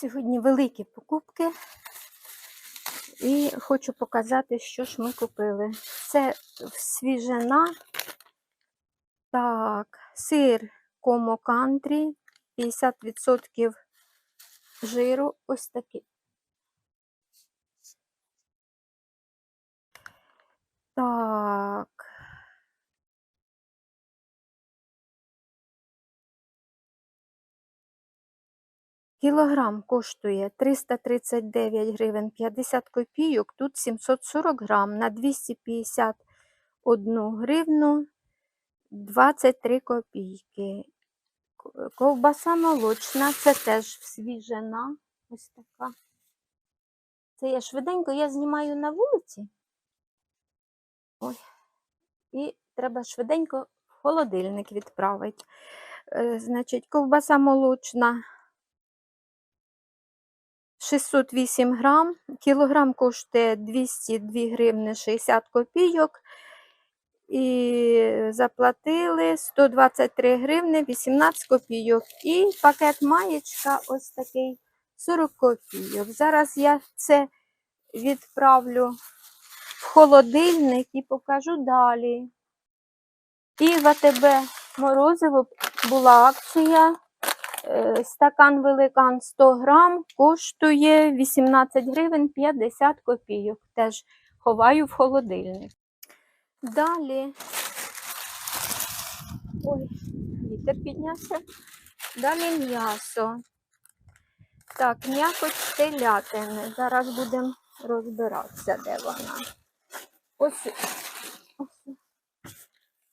Сьогодні великі покупки. І хочу показати, що ж ми купили. Це свіжина. Так, сир Комо Кантрі, 50% жиру. Ось такий. Так. Кілограм коштує 339 гривень 50 копійок, тут 740 грам на 251 гривну 23 копійки. Ковбаса молочна, це теж свіжина. Ось така. Це я швиденько я знімаю на вулиці. Ой. І треба швиденько в холодильник відправити. Е, Значить, ковбаса молочна 608 грам, кілограм коштує 202 гривни 60 копійок. І заплатили 123 гривни 18 копійок. І пакет маєчка ось такий 40 копійок. Зараз я це відправлю в холодильник і покажу далі. І в АТБ Морозиво була акція. Е, Стакан великан 100 грам коштує 18 гривень 50 копійок. Теж ховаю в холодильник. Далі. Ой, вітер піднявся. Далі м'ясо. Так, м'якоть телятини. Зараз будемо розбиратися, де вона. Ось, ось.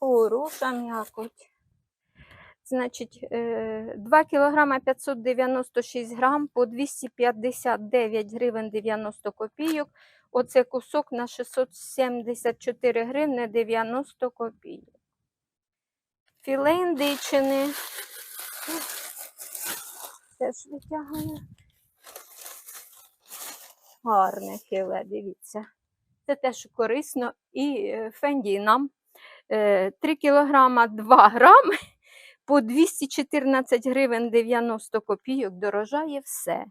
Хороша м'якоть. Значить, е, 2 кг 596 грам по 259 гривень 90 копійок. Оце кусок на 674 гривни 90 копійок. Філе індичини. Теж витягую. Гарне філе, дивіться. Це теж корисно і е, фенді нам. 3 кілограма 2 грами по 214 гривень 90 копійок дорожає все.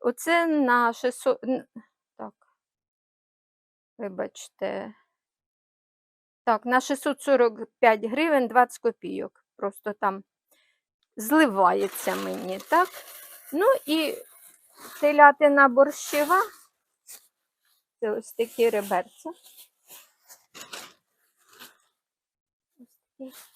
Оце на 600. Так. Вибачте. Так, на 645 гривень 20 копійок. Просто там зливається мені, так? Ну і телятина борщева. Це ось такі реберця. Ось такі.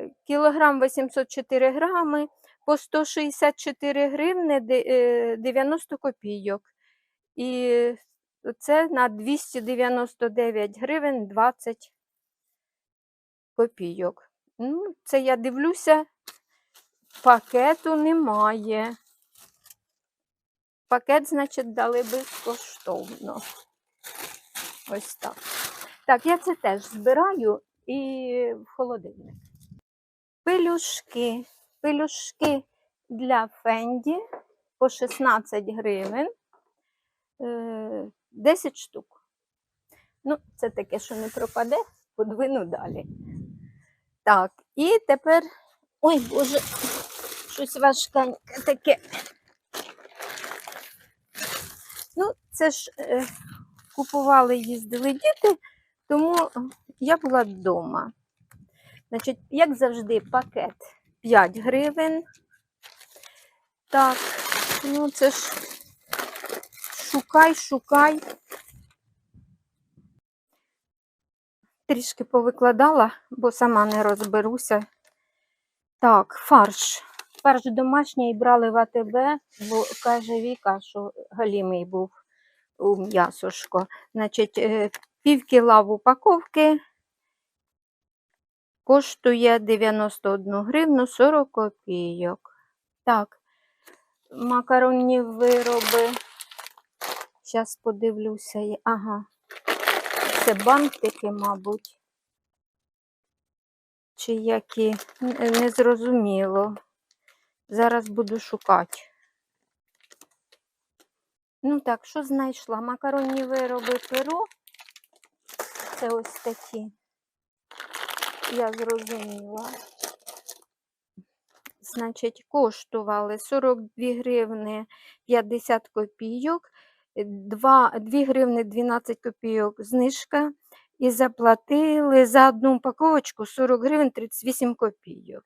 Е, Кілограм 804 грами по 164 гривни е, 90 копійок. І це на 299 гривень 20 копійок. Ну, це я дивлюся, пакету немає. Пакет, значить, дали безкоштовно. Ось так. Так, я це теж збираю і в холодильник. Пелюшки. Пелюшки для Фенді по 16 гривень. Е, 10 штук. Ну, це таке, що не пропаде, подвину далі. Так, і тепер. Ой, Боже, щось важкеньке таке. Ну, це ж е, купували, їздили діти, тому я була вдома. Значить, як завжди, пакет 5 гривень. Так, ну це ж шукай, шукай. Трішки повикладала, бо сама не розберуся. Так, фарш. Фарш домашній брали в АТБ, бо каже Віка, що галімий був у м'ясошко. Значить, е, пів кіла в упаковки коштує 91 гривну 40 копійок. Так, макаронні вироби. Зараз подивлюся. Ага. Це бантики, мабуть. Чи які? Н- Не зрозуміло. Зараз буду шукати. Ну так, що знайшла? Макаронні вироби перо. Це ось такі. Я зрозуміла. значить, коштували 42 гривни 50 копійок, 2, 2 гривни 12 копійок знижка, і заплатили за одну упаковочку 40 гривень 38 копійок.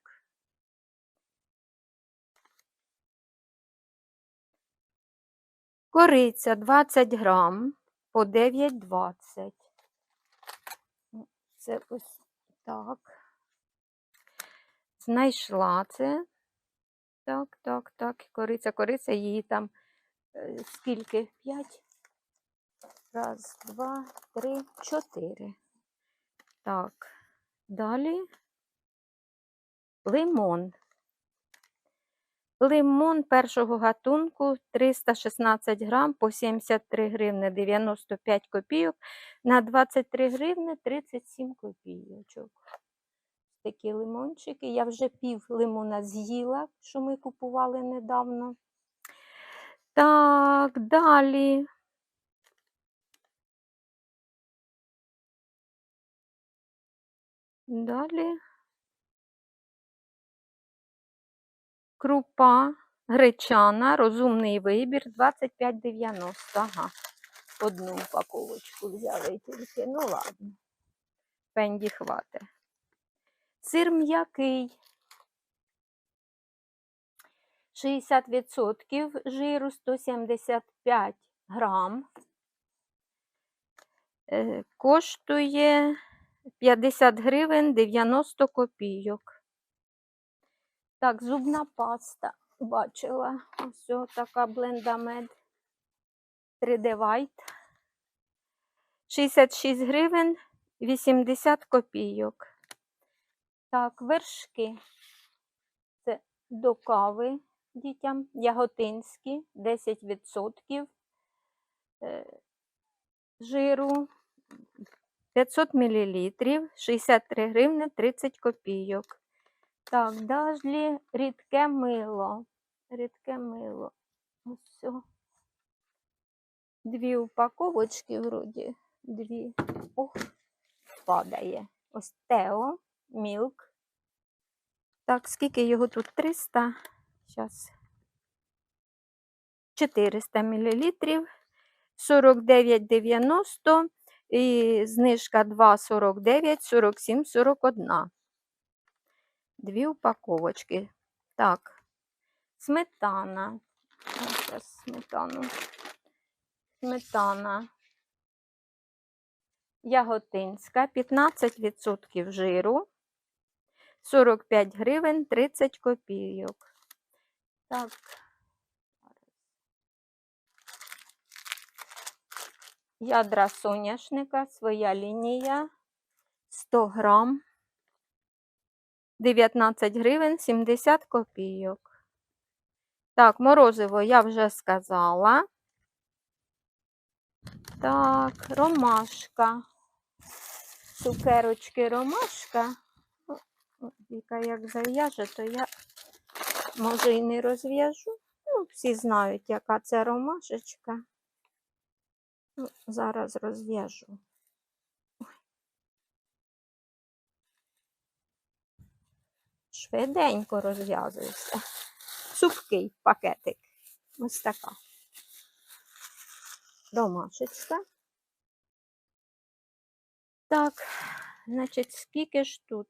Кориця 20 грам по 9,20. Ну, Це ось так. Знайшла це. Так, так, так. Кориця, кориця, її там е, скільки? П'ять? Раз, два, три, чотири. Так. Далі лимон. Лимон першого гатунку 316 грам по 73 гривни 95 копійок на 23 гривни 37 копійочок. Такі лимончики. Я вже пів лимона з'їла, що ми купували недавно. Так, далі. Далі. Крупа гречана, розумний вибір 25,90. Ага. Одну упаковочку взяли тільки. Ну ладно. Пенді хватить. Сир м'який. 60% жиру 175 грам. Е, Коштує 50 гривень 90 копійок. Так, зубна паста. Бачила. Ось така блендамед 3D White. 66 гривень 80 копійок. Так, вершки. Це до кави дітям. Яготинські 10% е, жиру. 500 мл, 63 гривни 30 копійок. Так, далі рідке мило. Рідке мило. Ось. Дві упаковочки вроді. Дві. Ох, падає. Ось Тео, мілк. Так, скільки його тут? 300. Зараз. 400 мл. 49,90 і знижка 2,49, 47, 41. Дві упаковочки. Так, сметана. Зараз сметану. Сметана. Яготинська, 15% жиру, 45 гривень 30 копійок. Так. Ядра соняшника, своя лінія, 100 грам, 19 гривень 70 копійок. Так, морозиво я вже сказала. Так, ромашка. Цукерочки ромашка. Віка як зав'яже, то я може і не розв'яжу. Ну, всі знають, яка це ромашечка. Ну, зараз розв'яжу. Швиденько розв'язується. Супкий пакетик. Ось така. Домашечка. Так, значить, скільки ж тут?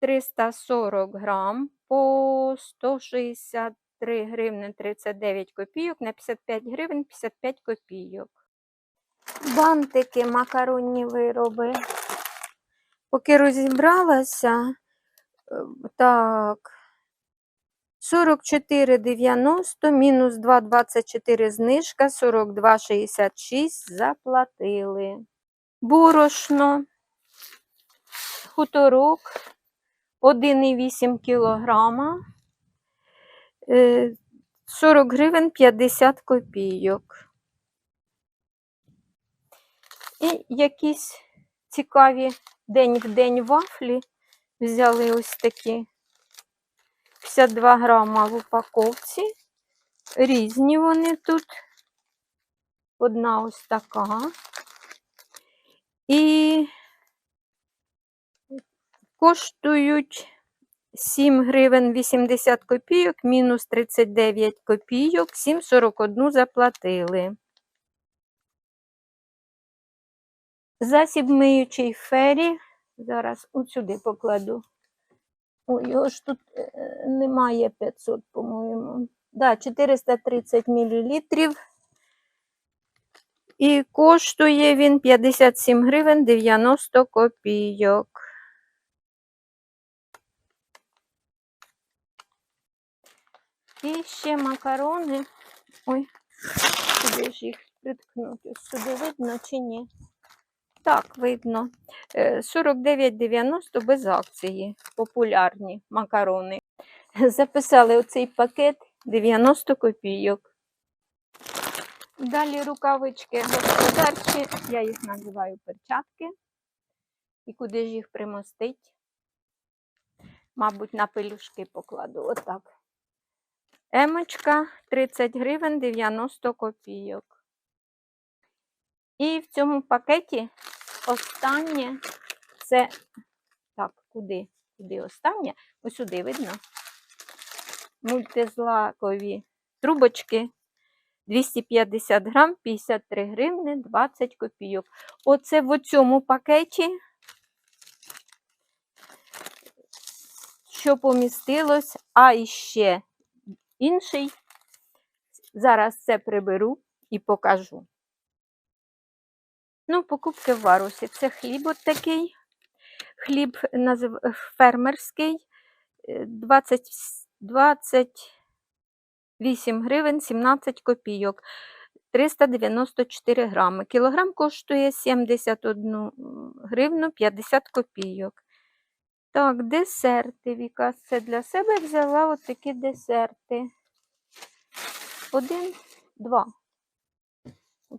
340 грам по 163 гривни 39 копійок на 55 гривень 55 копійок. Бантики, макаронні вироби. Поки розібралася, так, 44,90 мінус 2,24 знижка, 42,66 заплатили. Борошно, хуторок. 1,8 кілограма, е, 40 гривень 50 копійок. І якісь цікаві день в день вафлі взяли ось такі 52 грама в упаковці. Різні вони тут. Одна ось така. І коштують 7 гривень 80 копійок, мінус 39 копійок, 7,41 заплатили. Засіб миючий фері. Зараз от сюди покладу. Ой, його ж тут е, немає 500, по-моєму. Да, 430 мл. І коштує він 57 гривень 90 копійок. І ще макарони. Ой, куди ж їх приткнути? Сюди видно чи ні? Так, видно. Е, 49,90 без акції. Популярні макарони. Записали оцей пакет 90 копійок. Далі рукавички господарчі, я їх називаю перчатки. І куди ж їх примостить? Мабуть, на пелюшки покладу. Отак. Емочка 30 гривень 90 копійок. І в цьому пакеті останнє це. Так, куди? Куди останнє? Ось сюди видно. Мультизлакові трубочки 250 грам, 53 гривни, 20 копійок. Оце в цьому пакеті, що помістилось, а іще інший. Зараз це приберу і покажу. Ну, покупки в варусі. Це хліб от такий. Хліб назив... фермерський. е, 20, 28 гривень 17 копійок. 394 грами. Кілограм коштує 71 гривну 50 копійок. Так, десерти, Віка. Це для себе взяла от такі десерти. Один, два.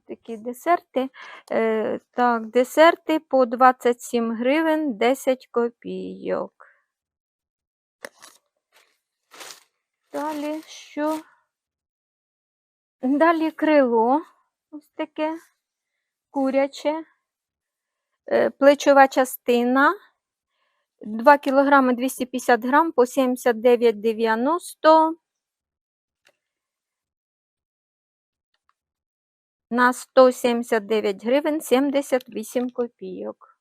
Такі десерти. Е, так, десерти по 27 гривень 10 копійок. Далі що? Далі крило. Ось таке куряче. Е, плечова частина. 2 кг 250 грам по 79,90 на 179 гривень 78 копійок.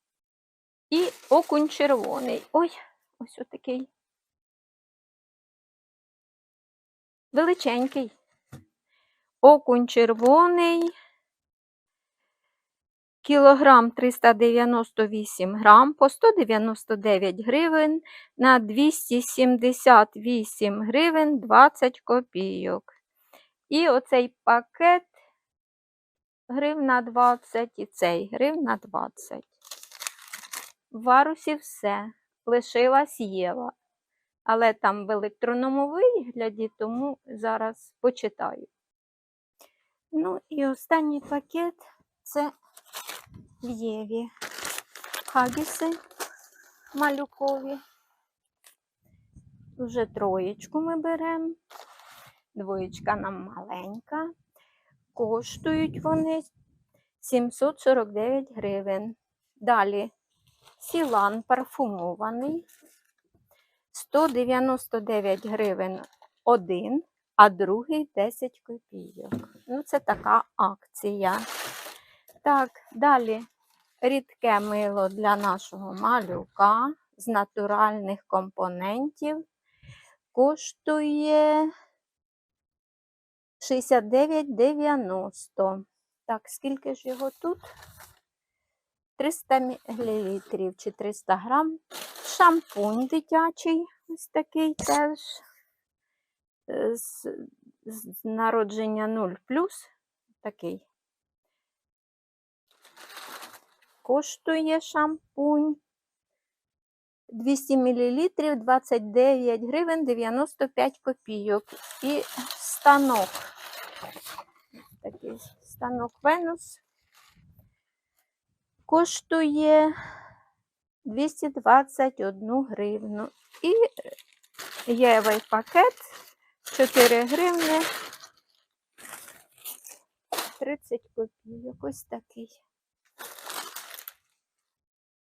І окунь червоний. Ой, ось отакий. Величенький. Окунь червоний. Кілограм 398 грам по 199 гривень на 278 гривень 20 копійок. І оцей пакет гривна 20 і цей гривна 20. В варусі все. Лишилась Єва. Але там в електронному вигляді, тому зараз почитаю. Ну і останній пакет це в Єві. Хагіси малюкові. Вже троєчку ми беремо. Двоєчка нам маленька. Коштують вони 749 гривень. Далі сілан парфумований. 199 гривень один, а другий 10 копійок. Ну, це така акція. Так, далі рідке мило для нашого малюка з натуральних компонентів коштує 69,90. Так, скільки ж його тут? 300 мл чи 300 грам. Шампунь дитячий, ось такий теж е, з, з народження 0 такий. Коштує шампунь 200 мл 29 гривень 95 копійок. І станок. Такий станок Венус коштує 221 гривну. І євий пакет 4 гривни 30 копійок. Ось такий.